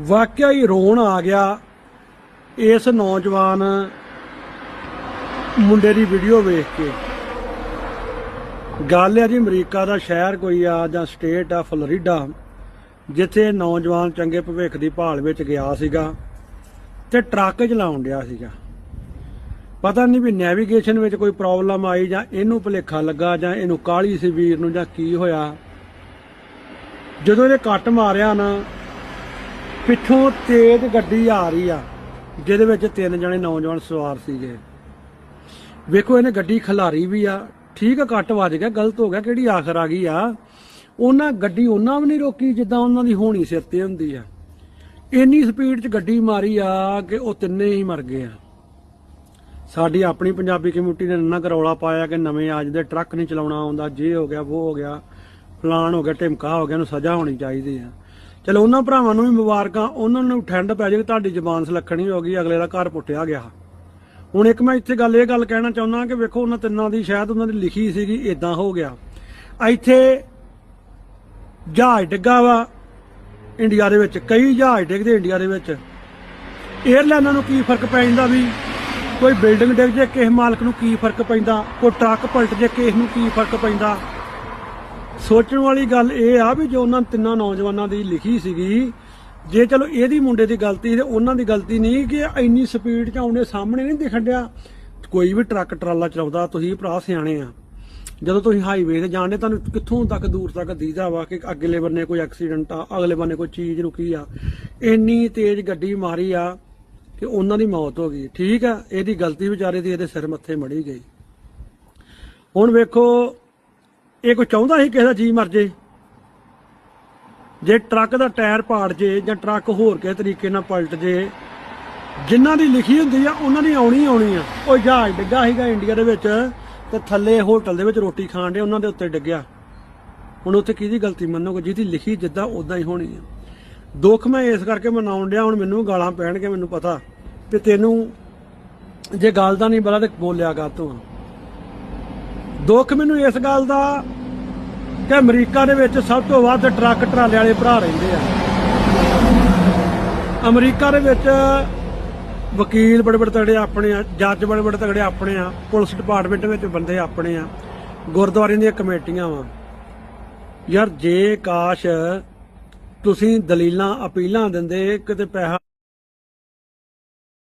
ਵਾਕਿਆ ਹੀ ਰੋਣ ਆ ਗਿਆ ਇਸ ਨੌਜਵਾਨ ਮੁੰਡੇ ਦੀ ਵੀਡੀਓ ਵੇਖ ਕੇ। ਗੱਲ ਹੈ ਜੀ, ਅਮਰੀਕਾ ਦਾ ਸ਼ਹਿਰ ਕੋਈ ਆ ਜਾਂ ਸਟੇਟ ਆ ਫਲੋਰੀਡਾ, ਜਿੱਥੇ ਨੌਜਵਾਨ ਚੰਗੇ ਭਵਿੱਖ ਦੀ ਭਾਲ ਵਿੱਚ ਗਿਆ ਸੀਗਾ ਤੇ ਟਰੱਕ ਚਲਾਉਣ ਡਿਆ ਸੀਗਾ। ਪਤਾ ਨਹੀਂ ਵੀ ਨੈਵੀਗੇਸ਼ਨ ਵਿੱਚ ਕੋਈ ਪ੍ਰੋਬਲਮ ਆਈ ਜਾਂ ਇਹਨੂੰ ਭੁਲੇਖਾ ਲੱਗਾ ਜਾਂ ਇਹਨੂੰ ਕਾਲੀ ਸੀ ਵੀਰ ਨੂੰ ਜਾਂ ਕੀ ਹੋਇਆ। ਜਦੋਂ ਇਹਨੇ ਕੱਟ ਮਾਰਿਆ ਨਾ ਪਿੱਛੋਂ ਤੇਜ਼ ਗੱਡੀ ਆ ਰਹੀ ਆ, ਜਿਹਦੇ ਵਿੱਚ ਤਿੰਨ ਜਣੇ ਨੌਜਵਾਨ ਸਵਾਰ ਸੀਗੇ। ਵੇਖੋ, ਇਹਨੇ ਗੱਡੀ ਖਲਾਰੀ ਵੀ ਆ, ਠੀਕ ਆ, ਕੱਟ ਵੱਜ ਗਿਆ, ਗਲਤ ਹੋ ਗਿਆ, ਕਿਹੜੀ ਆਖਰ ਆ ਗਈ ਆ? ਉਹਨਾਂ ਗੱਡੀ ਉਹਨਾਂ ਵੀ ਨਹੀਂ ਰੋਕੀ ਜਿੱਦਾਂ ਉਹਨਾਂ ਦੀ ਹੋਣੀ ਸਿਰ ਤੇ ਹੁੰਦੀ ਆ। ਇੰਨੀ ਸਪੀਡ 'ਚ ਗੱਡੀ ਮਾਰੀ ਆ ਕਿ ਉਹ ਤਿੰਨੇ ਹੀ ਮਰ ਗਏ ਆ। ਸਾਡੀ ਆਪਣੀ ਪੰਜਾਬੀ ਕਮਿਊਨਿਟੀ ਨੇ ਇੰਨਾ ਕਰੌਲਾ ਪਾਇਆ ਕਿ ਨਵੇਂ ਅੱਜ ਦੇ ਟਰੱਕ ਨਹੀਂ ਚਲਾਉਣਾ ਆਉਂਦਾ, ਜੇ ਹੋ ਗਿਆ ਉਹ ਹੋ ਗਿਆ, ਫਲਾਣ ਹੋ ਗਿਆ, ਢਿਮਕਾ ਹੋ ਗਿਆ ਨੂੰ ਸਜ਼ਾ ਹੋਣੀ ਚਾਹੀਦੀ ਆ। ਚਲੋ ਉਹਨਾਂ ਭਰਾਵਾਂ ਨੂੰ ਵੀ ਮੁਬਾਰਕਾਂ, ਉਹਨਾਂ ਨੂੰ ਠੰਡ ਪੈ ਜਾਵੇ, ਤੁਹਾਡੀ ਜ਼ਬਾਨ ਸੁਲੱਖਣੀ ਹੋ ਗਈ, ਅਗਲੇ ਦਾ ਘਰ ਪੁੱਟਿਆ ਗਿਆ। ਹੁਣ ਇੱਕ ਮੈਂ ਇੱਥੇ ਗੱਲ ਇਹ ਗੱਲ ਕਹਿਣਾ ਚਾਹੁੰਦਾ ਕਿ ਵੇਖੋ, ਉਹਨਾਂ ਤਿੰਨਾਂ ਦੀ ਸ਼ਾਇਦ ਉਹਨਾਂ ਦੀ ਲਿਖੀ ਸੀਗੀ ਇਦਾਂ ਹੋ ਗਿਆ। ਇੱਥੇ ਜਹਾਜ਼ ਡਿੱਗਾ ਵਾ ਇੰਡੀਆ ਦੇ ਵਿੱਚ, ਕਈ ਜਹਾਜ਼ ਡਿੱਗਦੇ ਇੰਡੀਆ ਦੇ ਵਿੱਚ। 에ਅਰਲਾਈਨਾਂ ਨੂੰ ਕੀ ਫ਼ਰਕ ਪੈ ਜਾਂਦਾ ਵੀ ਕੋਈ ਬਿਲਡਿੰਗ ਡਿੱਗ ਜੇ, ਕਿਸੇ ਮਾਲਕ ਨੂੰ ਕੀ ਫ਼ਰਕ ਪੈਂਦਾ, ਕੋਈ ਟਰੱਕ ਪਲਟ ਜੇ, ਕਿਸੇ ਨੂੰ ਕੀ ਫ਼ਰਕ ਪੈਂਦਾ। ਸੋਚਣ ਵਾਲੀ ਗੱਲ ਇਹ ਆ ਵੀ ਜੋ ਉਹਨਾਂ ਤਿੰਨਾਂ ਨੌਜਵਾਨਾਂ ਦੀ ਲਿਖੀ ਸੀਗੀ, ਜੇ ਚਲੋ ਇਹਦੀ ਮੁੰਡੇ ਦੀ ਗਲਤੀ ਤੇ ਉਹਨਾਂ ਦੀ ਗਲਤੀ ਨਹੀਂ ਕਿ ਇੰਨੀ ਸਪੀਡ 'ਚ ਆਉਂਦੇ ਸਾਹਮਣੇ ਨਹੀਂ ਦਿਖਣ ਡਿਆ। ਕੋਈ ਵੀ ਟਰੱਕ ਟਰਾਲਾ ਚਲਾਉਂਦਾ, ਤੁਸੀਂ ਭਰਾ ਸਿਆਣੇ ਆ। ਜਦੋਂ ਤੁਸੀਂ ਹਾਈਵੇ ਤੇ ਜਾਂਦੇ ਤੁਹਾਨੂੰ ਕਿੱਥੋਂ ਤੱਕ ਦੂਰ ਤੱਕ ਦੀਦਾ ਵਾ ਕਿ ਅਗਲੇ ਬੰਨੇ ਕੋਈ ਐਕਸੀਡੈਂਟ ਆ, ਅਗਲੇ ਬੰਨੇ ਕੋਈ ਚੀਜ਼ ਰੁਕੀ ਆ। ਇੰਨੀ ਤੇਜ਼ ਗੱਡੀ ਮਾਰੀ ਆ ਕਿ ਉਹਨਾਂ ਦੀ ਮੌਤ ਹੋ ਗਈ। ਠੀਕ ਆ, ਇਹਦੀ ਗਲਤੀ ਵਿਚਾਰੇ ਦੀ ਇਹਦੇ ਸਿਰ ਮੱਥੇ ਮੜੀ ਗਈ। ਹੁਣ ਵੇਖੋ ਇਹ ਕੋਈ ਚਾਹੁੰਦਾ ਸੀ ਕਿਸੇ ਦਾ ਜੀ ਮਰ ਜੇ? ਜੇ ਟਰੱਕ ਦਾ ਟਾਇਰ ਪਾੜ ਜੇ ਜਾਂ ਟਰੱਕ ਹੋਰ ਕਿਸੇ ਤਰੀਕੇ ਨਾਲ ਪਲਟ ਜੇ, ਜਿਨ੍ਹਾਂ ਦੀ ਲਿਖੀ ਹੁੰਦੀ ਆ, ਉਹਨਾਂ ਦੀ ਆਉਣੀ ਆਉਣੀ ਆ। ਉਹ ਜਹਾਜ਼ ਡਿੱਗਾ ਸੀਗਾ ਇੰਡੀਆ ਦੇ ਵਿੱਚ ਤੇ ਥੱਲੇ ਹੋਟਲ ਦੇ ਵਿੱਚ ਰੋਟੀ ਖਾਣ ਦੇ ਉਹਨਾਂ ਦੇ ਉੱਤੇ ਡਿੱਗਿਆ। ਹੁਣ ਉੱਥੇ ਕਿਹਦੀ ਗਲਤੀ ਮੰਨੋਗੇ? ਜਿਹਦੀ ਲਿਖੀ ਜਿੱਦਾਂ ਉਦਾਂ ਹੀ ਹੋਣੀ ਆ। ਦੁੱਖ ਮੈਂ ਇਸ ਕਰਕੇ ਮਨਾਉਣ ਡਿਆ, ਹੁਣ ਮੈਨੂੰ ਗਾਲਾਂ ਪੈਣਗੇ ਮੈਨੂੰ ਪਤਾ। ਤੇ ਤੈਨੂੰ ਜੇ ਗੱਲ ਦਾ ਨਹੀਂ ਬਲਾ ਤੇ ਬੋਲਿਆ ਗਾ ਤੂੰ। ਦੁੱਖ ਮੈਨੂੰ ਇਸ ਗੱਲ ਦਾ ਕਿ ਅਮਰੀਕਾ ਦੇ ਵਿੱਚ ਸਭ ਤੋਂ ਵੱਧ ਟਰੱਕ ਟਰਾਲੇ ਵਾਲੇ ਭਰਾ ਰਹਿੰਦੇ ਆ। ਅਮਰੀਕਾ ਦੇ ਵਿੱਚ ਵਕੀਲ ਬੜੇ ਬੜੇ ਤਗੜੇ ਆਪਣੇ ਆ, ਜੱਜ ਬੜੇ ਬੜੇ ਤਗੜੇ ਆਪਣੇ ਆ, ਪੁਲਿਸ ਡਿਪਾਰਟਮੈਂਟ ਵਿੱਚ ਬੰਦੇ ਆਪਣੇ ਆ, ਗੁਰਦੁਆਰਿਆਂ ਦੀਆਂ ਕਮੇਟੀਆਂ ਵਾ। ਯਾਰ ਜੇ ਕਾਸ਼ ਤੁਸੀਂ ਦਲੀਲਾਂ ਅਪੀਲਾਂ ਦਿੰਦੇ ਕਿਤੇ ਪੈਸਾ